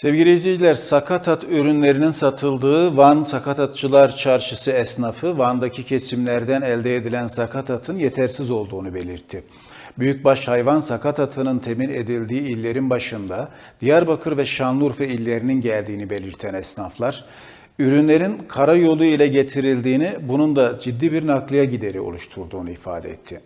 Sevgili izleyiciler, sakatat ürünlerinin satıldığı Van Sakatatçılar Çarşısı esnafı Van'daki kesimlerden elde edilen sakatatın yetersiz olduğunu belirtti. Büyükbaş hayvan sakatatının temin edildiği illerin başında Diyarbakır ve Şanlıurfa illerinin geldiğini belirten esnaflar, ürünlerin karayolu ile getirildiğini, bunun da ciddi bir nakliye gideri oluşturduğunu ifade etti.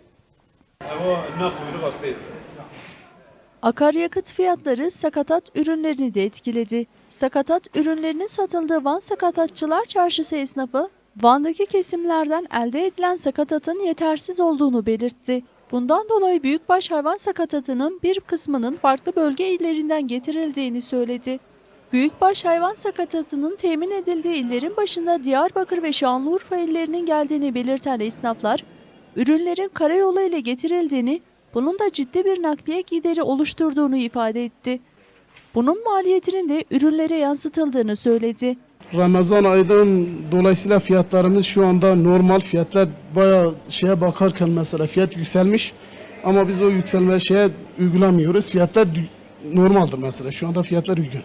Akaryakıt fiyatları sakatat ürünlerini de etkiledi. Sakatat ürünlerinin satıldığı Van Sakatatçılar Çarşısı esnafı, Van'daki kesimlerden elde edilen sakatatın yetersiz olduğunu belirtti. Bundan dolayı büyükbaş hayvan sakatatının bir kısmının farklı bölge illerinden getirildiğini söyledi. Büyükbaş hayvan sakatatının temin edildiği illerin başında Diyarbakır ve Şanlıurfa illerinin geldiğini belirten esnaflar, ürünlerin karayolu ile getirildiğini, bunun da ciddi bir nakliye gideri oluşturduğunu ifade etti. Bunun maliyetinin de ürünlere yansıtıldığını söyledi. Ramazan ayından dolayısıyla fiyatlarımız şu anda normal fiyatlar bayağı şeye bakarken mesela fiyat yükselmiş ama biz o yükselme şeye uygulamıyoruz. Fiyatlar normaldir mesela şu anda fiyatlar uygun.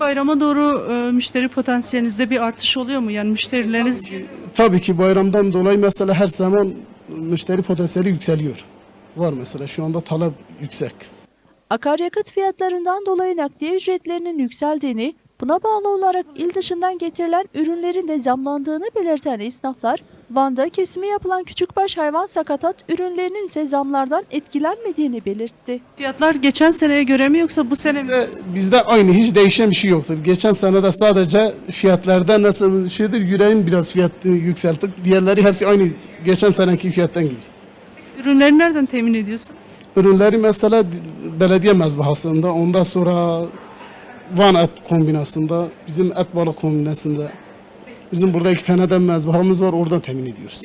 Bayrama doğru e, müşteri potansiyelinizde bir artış oluyor mu? Yani müşterileriniz Tabii ki bayramdan dolayı mesela her zaman müşteri potansiyeli yükseliyor. Var mesela şu anda talep yüksek. Akaryakıt fiyatlarından dolayı nakliye ücretlerinin yükseldiğini, buna bağlı olarak il dışından getirilen ürünlerin de zamlandığını belirten esnaflar, Van'da kesimi yapılan küçükbaş hayvan sakatat ürünlerinin ise zamlardan etkilenmediğini belirtti. fiyatlar geçen seneye göre mi yoksa bu sene mi? Bizde, bizde aynı hiç değişen bir şey yoktur. Geçen sene de sadece fiyatlarda nasıl bir şeydir yüreğin biraz fiyatını yükselttik. Diğerleri hepsi aynı geçen seneki fiyattan gibi. Ürünleri nereden temin ediyorsunuz? Ürünleri mesela belediye mezbahasında, ondan sonra Van et kombinasında, bizim et balık kombinasında. Bizim burada iki tane de mezbahamız var, oradan temin ediyoruz.